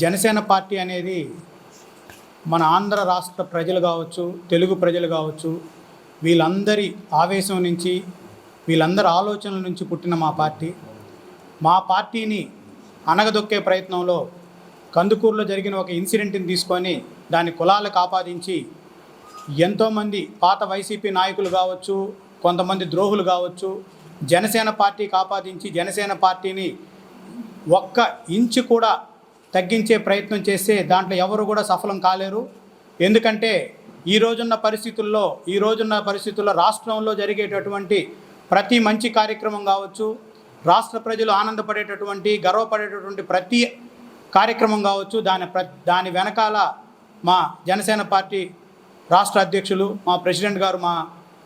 Janasena party అనేది మన ఆంధ్ర రాష్ట్ర ప్రజలు కావచ్చు తెలుగు ప్రజలు కావచ్చు వీళ్ళందరి ఆవేశం నుంచి వీళ్ళందరి ఆలోచనల నుంచి పుట్టిన మా పార్టీ. మా పార్టీని అనగదొక్కే ప్రయత్నంలో కందుకూరులో జరిగిన ఒక ఇన్సిడెంట్ని తీసుకొని దాని కులాలకు ఆపాదించి ఎంతోమంది పాత వైసీపీ నాయకులు కావచ్చు కొంతమంది ద్రోహులు కావచ్చు జనసేన పార్టీకి ఆపాదించి జనసేన పార్టీని ఒక్క ఇంచు కూడా తగ్గించే ప్రయత్నం చేస్తే దాంట్లో ఎవరు కూడా సఫలం కాలేరు. ఎందుకంటే ఈ రోజున్న పరిస్థితుల్లో ఈ రోజున్న పరిస్థితుల్లో రాష్ట్రంలో జరిగేటటువంటి ప్రతి మంచి కార్యక్రమం కావచ్చు రాష్ట్ర ప్రజలు ఆనందపడేటటువంటి గర్వపడేటటువంటి ప్రతి కార్యక్రమం కావచ్చు దాని ప్ర దాని వెనకాల మా జనసేన పార్టీ రాష్ట్ర అధ్యక్షులు మా ప్రెసిడెంట్ గారు మా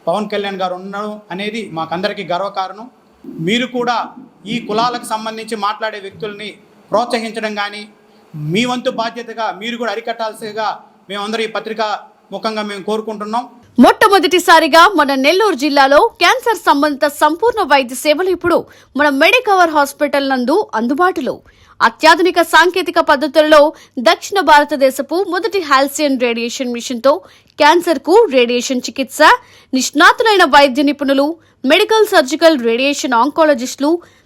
పవన్ కళ్యాణ్ గారు ఉండడం అనేది మాకందరికీ గర్వకారణం. మీరు కూడా ఈ కులాలకు సంబంధించి మాట్లాడే వ్యక్తుల్ని ప్రోత్సహించడం కానీ మీ వంతు బాధ్యతగా మీరు కూడా అరికట్టాల్సిగా మేమందరం ఈ పత్రిక ముఖంగా మేము కోరుకుంటున్నాం. మొట్టమొదటిసారిగా మన నెల్లూరు జిల్లాలో క్యాన్సర్ సంబంధిత సంపూర్ణ వైద్య సేవలు ఇప్పుడు మన మెడికవర్ హాస్పిటల్ నందు అందుబాటులో. అత్యాధునిక సాంకేతిక పద్ధతులలో దక్షిణ భారతదేశపు మొదటి హాల్సియన్ రేడియేషన్ మిషన్తో క్యాన్సర్కు క్యాన్సర్కు రేడియేషన్ చికిత్స నిష్ణాతులైన వైద్య నిపుణులు మెడికల్ సర్జికల్ రేడియేషన్ ఆంకాలజిస్టులు